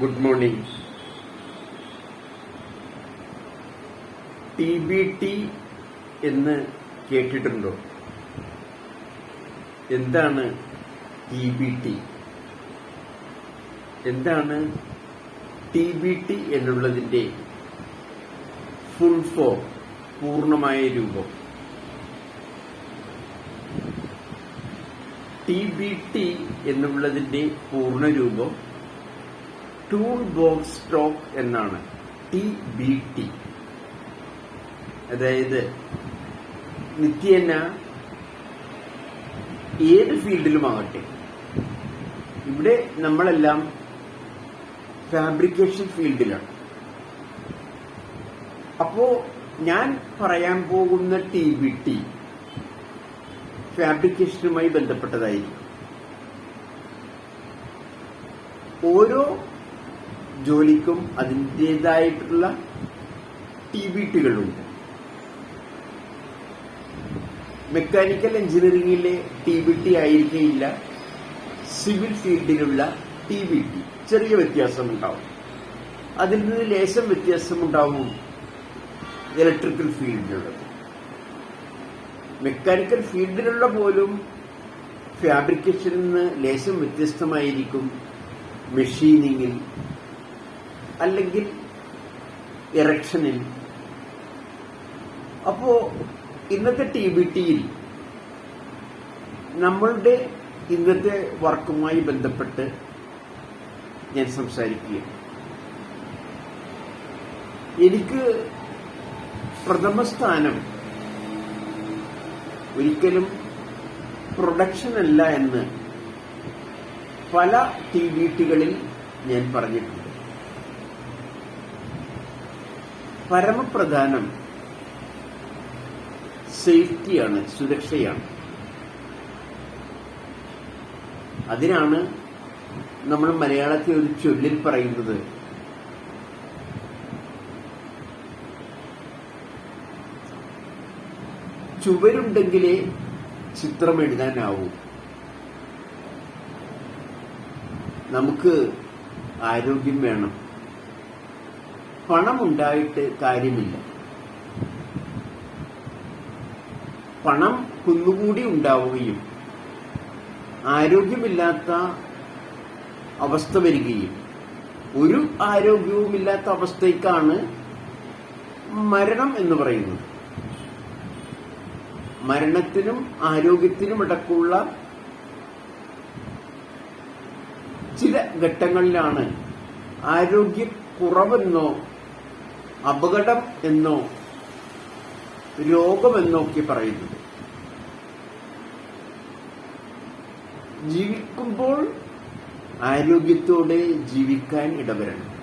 Good morning T B T എന്ന് കേട്ടിട്ടുണ്ടോ? എന്താണ് ടി ബി ടി എന്താണ് ടി ബി ടി എന്നുള്ളതിന്റെ ഫുൾ ഫോം പൂർണമായ രൂപം. ടി ബി ടി എന്നുള്ളതിന്റെ പൂർണ രൂപം ടൂൾ ബോക്സ് സ്റ്റോക്ക് എന്നാണ്. ടി ബി ടി അതായത് നിത്യേന ഏത് ഫീൽഡിലുമാകട്ടെ ഇവിടെ നമ്മളെല്ലാം ഫാബ്രിക്കേഷൻ ഫീൽഡിലാണ് അപ്പോ ഞാൻ പറയാൻ പോകുന്ന ടി ബി ടി ഫാബ്രിക്കേഷനുമായി ബന്ധപ്പെട്ടതായിരിക്കും. ഓരോ ജോലിക്കും അതിന്റെതായിട്ടുള്ള ടി ബി ടികളുണ്ട് മെക്കാനിക്കൽ എഞ്ചിനീയറിംഗിലെ ടി ടി ആയിരിക്കില്ല സിവിൽ ഫീൽഡിലുള്ള ടി ബി ടി ചെറിയ വ്യത്യാസമുണ്ടാവും. അതിൽ നിന്ന് ലേശം വ്യത്യാസമുണ്ടാവും ഇലക്ട്രിക്കൽ ഫീൽഡിലുള്ളത്. മെക്കാനിക്കൽ ഫീൽഡിലുള്ള പോലും ഫാബ്രിക്കേഷനിൽ നിന്ന് ലേശം വ്യത്യസ്തമായിരിക്കും മെഷീനിങ്ങിൽ അല്ലെങ്കിൽ ഇറക്ഷനിൽ അപ്പോ ഇന്നത്തെ ടി ബി ടിയിൽ നമ്മളുടെ ഇന്നത്തെ വർക്കുമായി ബന്ധപ്പെട്ട് ഞാൻ സംസാരിക്കുകയാണ്. എനിക്ക് പ്രഥമ സ്ഥാനം ഒരിക്കലും പ്രൊഡക്ഷൻ അല്ല എന്ന് പല ടി ബി ടികളിൽ ഞാൻ പറഞ്ഞിട്ടുണ്ട്. പരമപ്രധാനം സേഫ്റ്റിയാണ് സുരക്ഷയാണ്. അതിനാണ് നമ്മൾ മലയാളത്തിൽ ഒരു ചൊല്ലിൽ പറയുന്നത്. ചുവരുണ്ടെങ്കിലേ ചിത്രം എഴുതാനാവൂ. നമുക്ക് ആരോഗ്യം വേണം. പണമുണ്ടായിട്ട് കാര്യമില്ല. പണം കുന്നുകൂടി ഉണ്ടാവുകയും ആരോഗ്യമില്ലാത്ത അവസ്ഥ വരികയും ഒരു ആരോഗ്യവുമില്ലാത്ത അവസ്ഥയ്ക്കാണ് മരണം എന്ന് പറയുന്നത്. മരണത്തിനും ആരോഗ്യത്തിനും ഇടക്കുള്ള ചില ഘട്ടങ്ങളിലാണ് ആരോഗ്യക്കുറവെന്നോ അപകടം എന്നോ രോഗമെന്നോ ഒക്കെ പറയുന്നത്. ജീവിക്കുമ്പോൾ ആരോഗ്യത്തോടെ ജീവിക്കാൻ ഇടവരണം.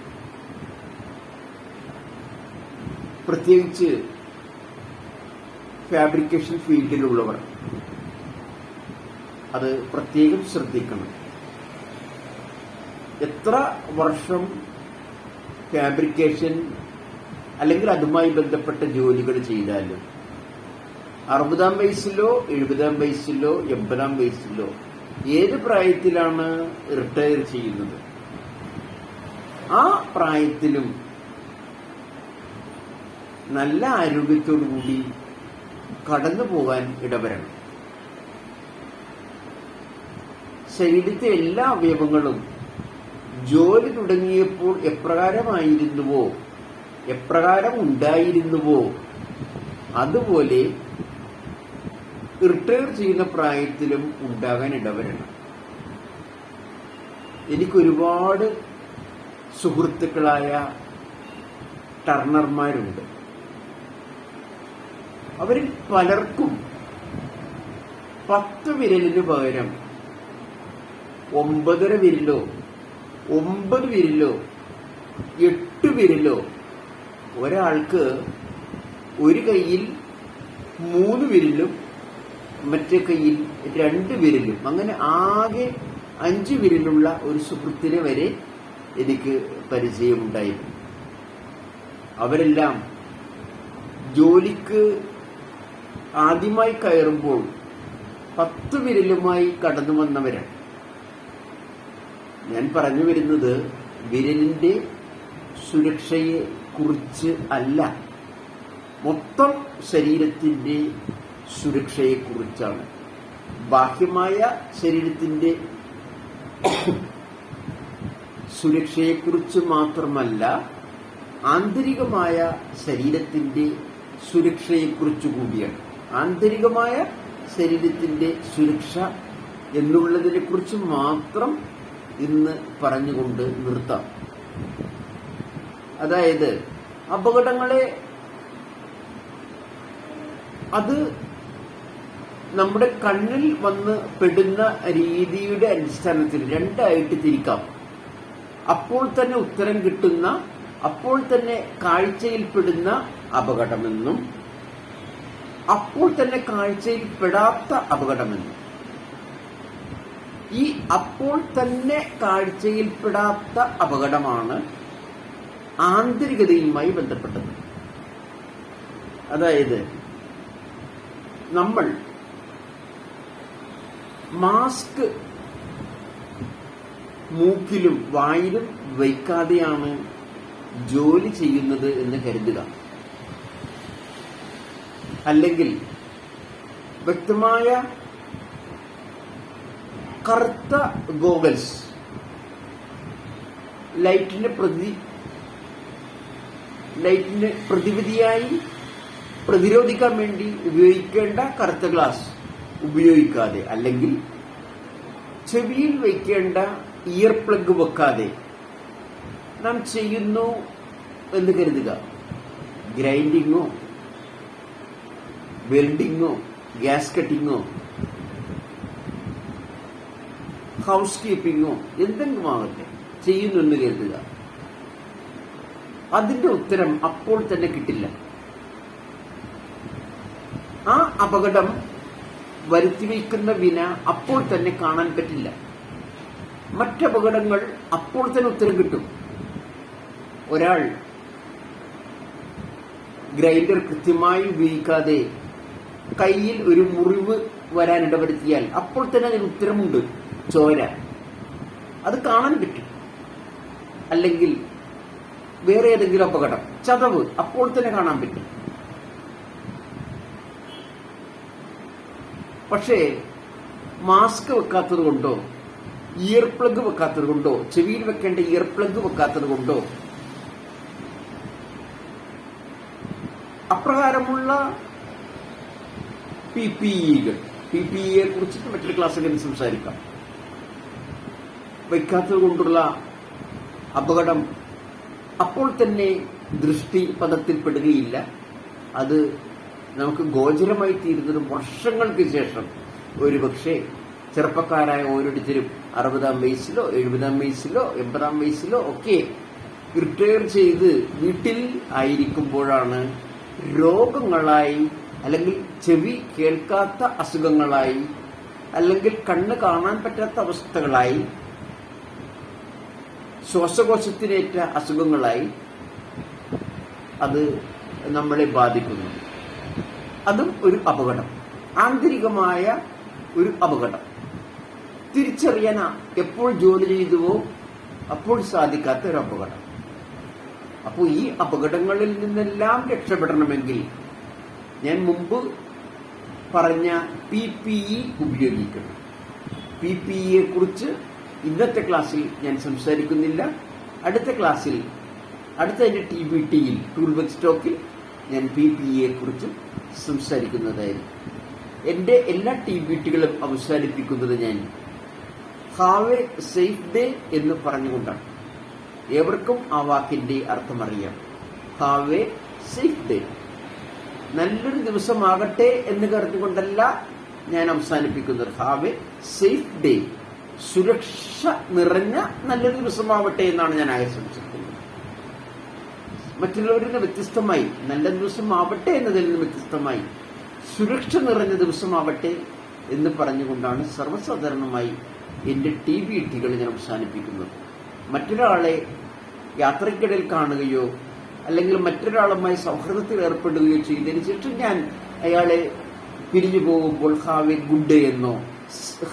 പ്രത്യേകിച്ച് ഫാബ്രിക്കേഷൻ ഫീൽഡിലുള്ളവർ അത് പ്രത്യേകം ശ്രദ്ധിക്കണം. എത്ര വർഷം ഫാബ്രിക്കേഷൻ അല്ലെങ്കിൽ അതുമായി ബന്ധപ്പെട്ട ജോലികൾ ചെയ്താലും അറുപതാം വയസ്സിലോ എഴുപതാം വയസ്സിലോ എൺപതാം വയസ്സിലോ ഏത് പ്രായത്തിലാണ് റിട്ടയർ ചെയ്യുന്നത്? ആ പ്രായത്തിലും നല്ല ആരോഗ്യത്തോടുകൂടി കടന്നു പോകാൻ ഇടവരണം. ശരീരത്തെ എല്ലാ അവയവങ്ങളും ജോലി തുടങ്ങിയപ്പോൾ എപ്രകാരമായിരുന്നുവോ? എപ്രകാരം ഉണ്ടായിരുന്നുവോ അതുപോലെ റിട്ടയർ ചെയ്യുന്ന പ്രായത്തിലും ഉണ്ടാകാൻ ഇടവരണം. എനിക്കൊരുപാട് സുഹൃത്തുക്കളായ ടർണർമാരുണ്ട്. അവരിൽ പലർക്കും പത്ത് വിരലിന് പകരം ഒമ്പതര വിരലോ ഒമ്പത് വിരലോ എട്ട് വിരലോ ഒരാൾക്ക് ഒരു കൈയിൽ മൂന്ന് വിരലും മറ്റേ കൈയിൽ രണ്ട് വിരലും അങ്ങനെ ആകെ അഞ്ച് വിരലുള്ള ഒരു സുഹൃത്തിനെ വരെ എനിക്ക് പരിചയമുണ്ടായിരുന്നു. അവരെല്ലാം ജോലിക്ക് ആദ്യമായി കയറുമ്പോൾ പത്ത് വിരലുമായി കടന്നു വന്നവരാണ്. ഞാൻ പറഞ്ഞു വരുന്നത് വിരലിന്റെ സുരക്ഷയെ കുറിച്ച് അല്ല. മൊത്തം ശരീരത്തിന്റെ സുരക്ഷയെക്കുറിച്ചാണ്. ബാഹ്യമായ ശരീരത്തിന്റെ സുരക്ഷയെക്കുറിച്ച് മാത്രമല്ല ആന്തരികമായ ശരീരത്തിന്റെ സുരക്ഷയെക്കുറിച്ച് കൂടിയാണ്. ആന്തരികമായ ശരീരത്തിന്റെ സുരക്ഷ എന്നുള്ളതിനെക്കുറിച്ച് മാത്രം ഇന്ന് പറഞ്ഞുകൊണ്ട് നിർത്താം. അതായത് അപകടങ്ങളെ അത് നമ്മുടെ കണ്ണിൽ വന്ന് പെടുന്ന രീതിയുടെ അടിസ്ഥാനത്തിൽ രണ്ടായിട്ട് തിരിക്കാം. അപ്പോൾ തന്നെ ഉത്തരം കിട്ടുന്ന അപ്പോൾ തന്നെ കാഴ്ചയിൽപ്പെടുന്ന അപകടമെന്നും അപ്പോൾ തന്നെ കാഴ്ചയിൽപ്പെടാത്ത അപകടമെന്നും. ഈ അപ്പോൾ തന്നെ കാഴ്ചയിൽപ്പെടാത്ത അപകടമാണ് ആന്തരികതയുമായി ബന്ധപ്പെട്ടത്. അതായത് നമ്മൾ മാസ്ക് മൂക്കിലും വായിലും വയ്ക്കാതെയാണ് ജോലി ചെയ്യുന്നത് എന്ന് കരുതുക. അല്ലെങ്കിൽ വ്യക്തമായ കറുത്ത ഗോഗൽസ് ലൈറ്റിന്റെ പ്രതി ലൈറ്റിന് പ്രതിവിധിയായി പ്രതിരോധിക്കാൻ വേണ്ടി ഉപയോഗിക്കേണ്ട കറുത്ത ഗ്ലാസ് ഉപയോഗിക്കാതെ അല്ലെങ്കിൽ ചെവിയിൽ വയ്ക്കേണ്ട ഇയർ പ്ലഗ് വെക്കാതെ നാം ചെയ്യുന്നു എന്ന് കരുതുക. ഗ്രൈൻഡിങ്ങോ വെൽഡിങ്ങോ ഗ്യാസ് കട്ടിങ്ങോ ഹൗസ് കീപ്പിങ്ങോ എന്തെങ്കിലും ആകട്ടെ ചെയ്യുന്നു എന്ന് കരുതുക. അതിന്റെ ഉത്തരം അപ്പോൾ തന്നെ കിട്ടില്ല. ആ അപകടം വരുത്തിവെക്കുന്ന വിന അപ്പോൾ തന്നെ കാണാൻ പറ്റില്ല. മറ്റപകടങ്ങൾ അപ്പോൾ തന്നെ ഉത്തരം കിട്ടും. ഒരാൾ ഗ്രൈൻഡർ കൃത്യമായി ഉപയോഗിക്കാതെ കയ്യിൽ ഒരു മുറിവ് വരാൻ ഇടവരുത്തിയാൽ അപ്പോൾ തന്നെ അതിന് ഉത്തരമുണ്ട്. ചോര. അത് കാണാൻ പറ്റും. അല്ലെങ്കിൽ വേറെ ഏതെങ്കിലും അപകടം ചതവ് അപ്പോൾ തന്നെ കാണാൻ പറ്റും. പക്ഷേ മാസ്ക് വെക്കാത്തത് കൊണ്ടോ ഇയർ പ്ലഗ് വെക്കാത്തത് കൊണ്ടോ ചെവിയിൽ വെക്കേണ്ട ഇയർ പ്ലഗ് വെക്കാത്തത് കൊണ്ടോ അപ്രകാരമുള്ള പി പി ഇകൾ പി പി ഇയെ കുറിച്ചിട്ട് മറ്റൊരു ക്ലാസ്സിൽ സംസാരിക്കാം. വയ്ക്കാത്തത് കൊണ്ടുള്ള അപകടം അപ്പോൾ തന്നെ ദൃഷ്ടി പദത്തിൽ പെടുകയില്ല അത് നമുക്ക് ഗോചരമായി തീരുന്നത് വർഷങ്ങൾക്ക് ശേഷം. ഒരുപക്ഷെ ചെറുപ്പക്കാരായ ഓരോരുത്തരും അറുപതാം വയസ്സിലോ എഴുപതാം വയസ്സിലോ എൺപതാം വയസ്സിലോ ഒക്കെ റിട്ടയർ ചെയ്ത് വീട്ടിൽ ആയിരിക്കുമ്പോഴാണ് രോഗങ്ങളായി അല്ലെങ്കിൽ ചെവി കേൾക്കാത്ത അസുഖങ്ങളായി അല്ലെങ്കിൽ കണ്ണ് കാണാൻ പറ്റാത്ത അവസ്ഥകളായി ശ്വാസകോശത്തിനേറ്റ അസുഖങ്ങളായി അത് നമ്മളെ ബാധിക്കുന്നു. അതും ഒരു അപകടം. ആന്തരികമായ ഒരു അപകടം. തിരിച്ചറിയാൻ എപ്പോൾ ജോലി ചെയ്തുവോ അപ്പോൾ സാധിക്കാത്ത ഒരു അപകടം. അപ്പോൾ ഈ അപകടങ്ങളിൽ നിന്നെല്ലാം രക്ഷപ്പെടണമെങ്കിൽ ഞാൻ മുമ്പ് പറഞ്ഞ പി പി ഇ ഉപയോഗിക്കണം. പി പി ഇയെ കുറിച്ച് ഇന്നത്തെ ക്ലാസ്സിൽ ഞാൻ സംസാരിക്കുന്നില്ല. അടുത്ത ക്ലാസ്സിൽ അടുത്ത എന്റെ ടി ബി ടിയിൽ ടൂൾ ബുക്ക് സ്റ്റോക്കിൽ ഞാൻ പി പി ഇയെ കുറിച്ച് സംസാരിക്കുന്നതായിരുന്നു എന്റെ എല്ലാ ടി ബി ടികളും അവസാനിപ്പിക്കുന്നത് ഞാൻ ഹാവ് എ സേഫ് ഡേ എന്ന് പറഞ്ഞുകൊണ്ടാണ്. ഏവർക്കും ആ വാക്കിന്റെ അർത്ഥമറിയാം. Have a safe day. നല്ലൊരു ദിവസമാകട്ടെ എന്ന് കരുതുകൊണ്ടല്ല ഞാൻ അവസാനിപ്പിക്കുന്നത്. Have a safe day. സുരക്ഷ നിറഞ്ഞ നല്ലൊരു ദിവസമാവട്ടെ എന്നാണ് ഞാൻ ആശംസിക്കുന്നത്. മറ്റുള്ളവരിൽ നിന്ന് വ്യത്യസ്തമായി നല്ല ദിവസമാവട്ടെ എന്നതിൽ നിന്ന് വ്യത്യസ്തമായി സുരക്ഷ നിറഞ്ഞ ദിവസമാവട്ടെ എന്ന് പറഞ്ഞുകൊണ്ടാണ് സർവസാധാരണമായി എന്റെ ടി വി ഇട്ടികൾ ഞാൻ അവസാനിപ്പിക്കുന്നത്. മറ്റൊരാളെ യാത്രക്കിടയിൽ കാണുകയോ അല്ലെങ്കിൽ മറ്റൊരാളുമായി സൗഹൃദത്തിൽ ഏർപ്പെടുകയോ ചെയ്തതിനു ശേഷം ഞാൻ അയാളെ പിരിഞ്ഞു പോകുമ്പോൾ ഹാവ് എ ഗുഡ് ഡേ എന്നോ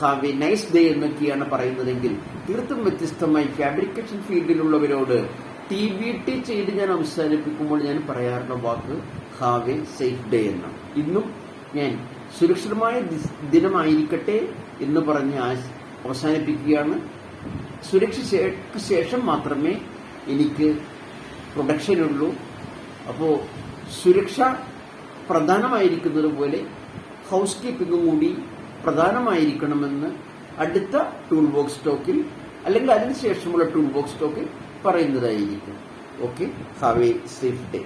ഹാവ് എ നൈസ് ഡേ എന്നൊക്കെയാണ് പറയുന്നതെങ്കിൽ തീർത്തും വ്യത്യസ്തമായി ഫാബ്രിക്കേഷൻ ഫീൽഡിലുള്ളവരോട് ടി ബി ടി ചെയ്ത് ഞാൻ അവസാനിപ്പിക്കുമ്പോൾ ഞാൻ പറയാറുള്ള വാക്ക് ഹാവ് എ സേഫ് ഡേ എന്നാണ്. ഇന്നും ഞാൻ സുരക്ഷിതമായ ദിനമായിരിക്കട്ടെ എന്ന് പറഞ്ഞ് അവസാനിപ്പിക്കുകയാണ്. സുരക്ഷയ്ക്ക് ശേഷം മാത്രമേ എനിക്ക് പ്രൊഡക്ഷനുള്ളൂ അപ്പോൾ സുരക്ഷ പ്രധാനമായിരിക്കുന്നത് പോലെ ഹൗസ് കീപ്പിംഗും കൂടി പ്രധാനമായിരിക്കണമെന്ന് അടുത്ത ടൂൾ ബോക്സ് സ്റ്റോക്കിൽ അല്ലെങ്കിൽ അതിനുശേഷമുള്ള ടൂൾ ബോക്സ് സ്റ്റോക്കിൽ പറയുന്നതായിരിക്കും. Okay have a safe day